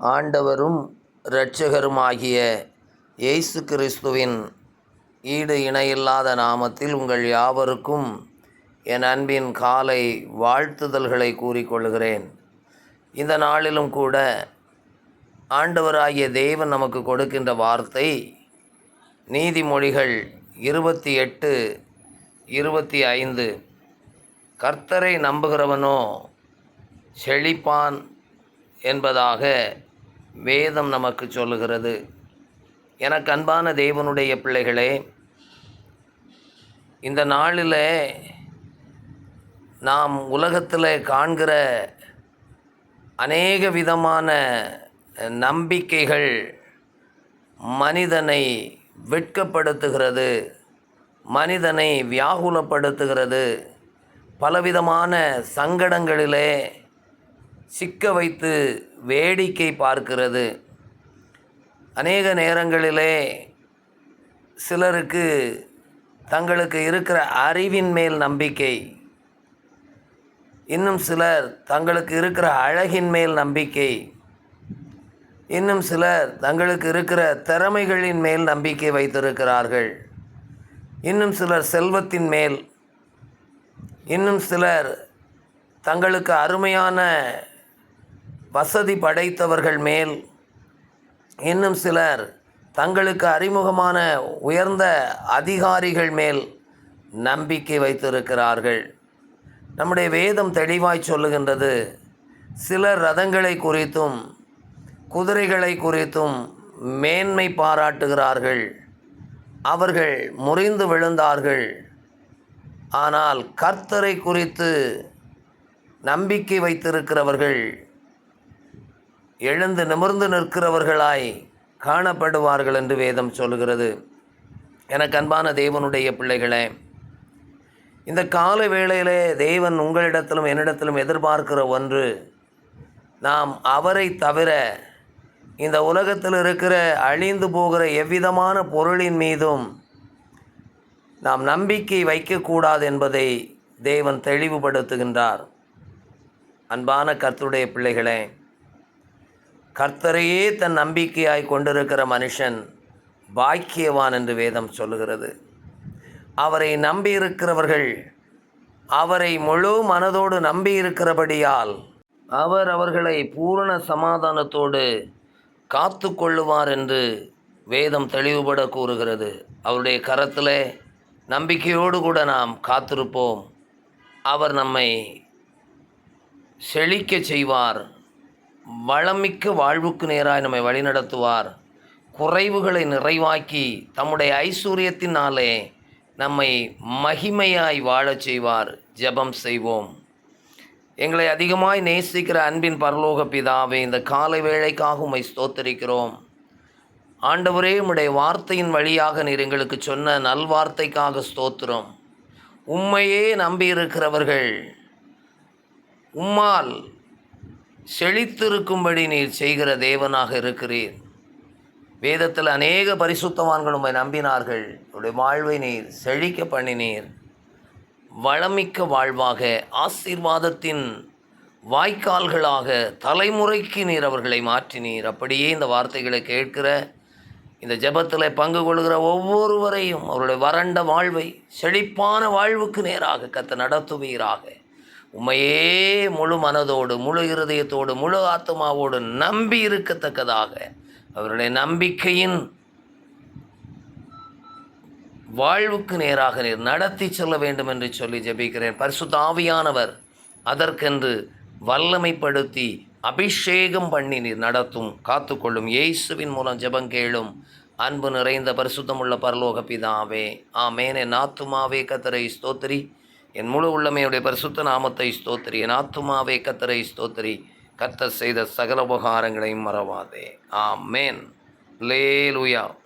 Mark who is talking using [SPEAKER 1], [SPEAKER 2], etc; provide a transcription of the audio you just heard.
[SPEAKER 1] ஆண்டவரும் இரட்சகருமாகிய இயேசு கிறிஸ்துவின் ஈடு இணையில்லாத நாமத்தில் உங்கள் யாவருக்கும் என் அன்பின் காலை வாழ்த்துதல்களை கூறிக்கொள்கிறேன் இந்த நாளிலும் கூட ஆண்டவராகிய தேவன் நமக்கு கொடுக்கின்ற வார்த்தை நீதிமொழிகள் இருபத்தி எட்டு இருபத்தி ஐந்து. கர்த்தரை நம்புகிறவனோ செழிப்பான் என்பதாக வேதம் நமக்கு சொல்லுகிறது. எனக்கு அன்பான தேவனுடைய பிள்ளைகளே இந்த நாளில் நாம் உலகத்தில் காண்கிற அநேக விதமான நம்பிக்கைகள் மனிதனை வெட்கப்படுத்துகிறது மனிதனை வியாகுலப்படுத்துகிறது. பலவிதமான சங்கடங்களிலே சிக்க வைத்து வேடிக்கை பார்க்கிறது. அநேக நேரங்களிலே சிலருக்கு தங்களுக்கு இருக்கிற அறிவின் மேல் நம்பிக்கை. இன்னும் சிலர் தங்களுக்கு இருக்கிற அழகின் மேல் நம்பிக்கை. இன்னும் சிலர் தங்களுக்கு இருக்கிற திறமைகளின் மேல் நம்பிக்கை வைத்திருக்கிறார்கள். இன்னும் சிலர் செல்வத்தின் மேல். இன்னும் சிலர் தங்களுக்கு அருமையான வசதி படைத்தவர்கள் மேல் இன்னும் சிலர் தங்களுக்கு அறிமுகமான உயர்ந்த அதிகாரிகள் மேல் நம்பிக்கை வைத்திருக்கிறார்கள். நம்முடைய வேதம் தெளிவாய் சொல்லுகின்றது. சிலர் ரதங்களை குறித்தும் குதிரைகளை குறித்தும் மேன்மை பாராட்டுகிறார்கள். அவர்கள் முறிந்து விழுந்தார்கள். ஆனால் கர்த்தரை குறித்து நம்பிக்கை வைத்திருக்கிறவர்கள் எழுந்து நிமிர்ந்து நிற்கிறவர்களாய் காணப்படுவார்கள் என்று வேதம் சொல்கிறது எனக்கு அன்பான தேவனுடைய பிள்ளைகளே இந்த கால வேளையிலே தேவன் உங்களிடத்திலும் என்னிடத்திலும் எதிர்பார்க்கிற ஒன்று நாம் அவரை தவிர இந்த உலகத்தில் இருக்கிற அழிந்து போகிற எவ்விதமான பொருளின் மீதும் நாம் நம்பிக்கை வைக்கக்கூடாது என்பதை தேவன் தெளிவுபடுத்துகின்றார். அன்பான கர்த்துடைய பிள்ளைகளே கர்த்தரையே தன் நம்பிக்கையாய் கொண்டிருக்கிற மனுஷன் பாக்கியவான் என்று வேதம் சொல்லுகிறது. அவரை நம்பியிருக்கிறவர்கள் அவரை முழு மனதோடு நம்பியிருக்கிறபடியால் அவர் அவர்களை பூரண சமாதானத்தோடு காத்து கொள்ளுவார் என்று வேதம் தெளிவுபட கூறுகிறது. அவருடைய கரத்தில் நம்பிக்கையோடு கூட நாம் காத்திருப்போம். அவர் நம்மை செழிக்க செய்வார். வளமிக்க வாழ்வுக்கு நேராய் நம்மை வழிநடத்துவார். குறைவுகளை நிறைவாக்கி தம்முடைய ஐஸ்வர்யத்தினாலே நம்மை மகிமையாய் வாழச் செய்வார். ஜெபம் செய்வோம். எங்களை அதிகமாய் நேசிக்கிற அன்பின் பரலோக பிதாவே இந்த காலை வேளைக்காக உம்மை ஸ்தோத்தரிக்கிறோம். ஆண்டவரே உம்முடைய வார்த்தையின் வழியாக நீர் எங்களுக்கு சொன்ன நல்வார்த்தைக்காக ஸ்தோத்திரம். உம்மையே நம்பியிருக்கிறவர்கள் உம்மால் செழித்திருக்கும்படி நீர் செய்கிற தேவனாக இருக்கிறீர். வேதத்தில் அநேக பரிசுத்தவான்கள் உம்மை நம்பினார்கள். உடைய வாழ்வை நீர் செழிக்க பண்ணினீர். வளமிக்க வாழ்வாக ஆசீர்வாதத்தின் வாய்க்கால்களாக தலைமுறைக்கு நீர் அவர்களை மாற்றினீர். அப்படியே இந்த வார்த்தைகளை கேட்கிற இந்த ஜெபத்தில் பங்கு கொள்கிற ஒவ்வொருவரையும் அவருடைய வறண்ட வாழ்வை செழிப்பான வாழ்வுக்கு நேராக கத்த நடத்துவீராக. உண்மையே முழு மனதோடு முழு இருதயத்தோடு முழு ஆத்மாவோடு நம்பி இருக்கத்தக்கதாக அவருடைய நம்பிக்கையின் வாழ்வுக்கு நேராக நீர் நடத்தி செல்ல வேண்டும் என்று சொல்லி ஜெபிக்கிறேன். பரிசுத்தாவியானவர் அதற்கென்று வல்லமைப்படுத்தி அபிஷேகம் பண்ணி நீர் நடத்தும் காத்துக்கொள்ளும் இயேசுவின் மூலம் ஜெபம் கேளும் அன்பு நிறைந்த பரிசுத்தமுள்ள பரலோக பிதாவே ஆமேனே நாத்துமாவே கத்தரை ஸ்தோத்திரி. என் முழு உள்ளமையுடைய பரிசுத்த நாமத்தை ஸ்தோத்திரி. என் ஆத்துமாவே கத்தரை ஸ்தோத்திரி. கத்த செய்த சகல உபகாரங்களையும் மறவாதே. ஆமேன். லேலுயா